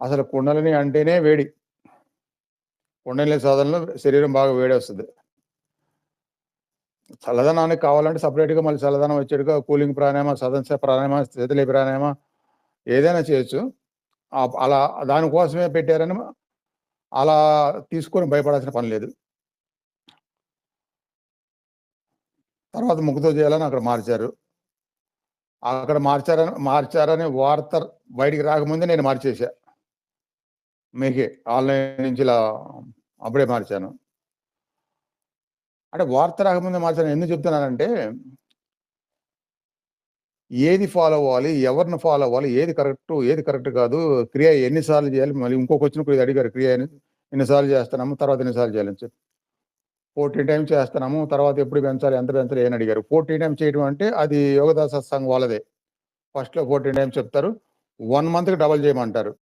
అసలు కుండలిని అంటేనే వేడి. కుండలిని సాధనలో శరీరం బాగా వేడి వస్తుంది. చల్లదనానికి కావాలంటే సపరేట్గా మళ్ళీ చల్లదనం వచ్చేట్టుగా కూలింగ్ ప్రాణాయామ సదన ప్రాణాయామ శీతలి ప్రాణాయామ ఏదైనా చేయొచ్చు. అలా దానికోసమే పెట్టారని అలా తీసుకొని భయపడాల్సిన పని లేదు. తర్వాత ముగ్గుతో చేయాలని అక్కడ మార్చారు. అక్కడ మార్చారని మార్చారని వార్త బయటికి రాకముందే నేను మార్చేసా మీకే ఆన్లైన్ నుంచి ఇలా అప్పుడే మార్చాను. అంటే వార్త రాకముందే మార్చాను. ఎందుకు చెప్తున్నానంటే ఏది ఫాలో అవ్వాలి ఎవరిని ఫాలో అవ్వాలి ఏది కరెక్ట్ ఏది కరెక్ట్ కాదు క్రియ ఎన్నిసార్లు చేయాలి మళ్ళీ ఇంకొక వచ్చినప్పుడు ఇది అడిగారు క్రియ ఎన్నిసార్లు చేస్తున్నాము తర్వాత ఎన్నిసార్లు చేయాలని చెప్పి. ఫోర్టీన్ టైమ్స్ చేస్తున్నాము తర్వాత ఎప్పుడు పెంచాలి ఎంత పెంచాలి ఏమని అడిగారు. ఫోర్టీన్ టైమ్స్ చేయడం అంటే అది యోగదాస సంఘం వాళ్ళదే. ఫస్ట్లో ఫోర్టీన్ టైమ్స్ చెప్తారు. వన్ మంత్కి డబల్ చేయమంటారు.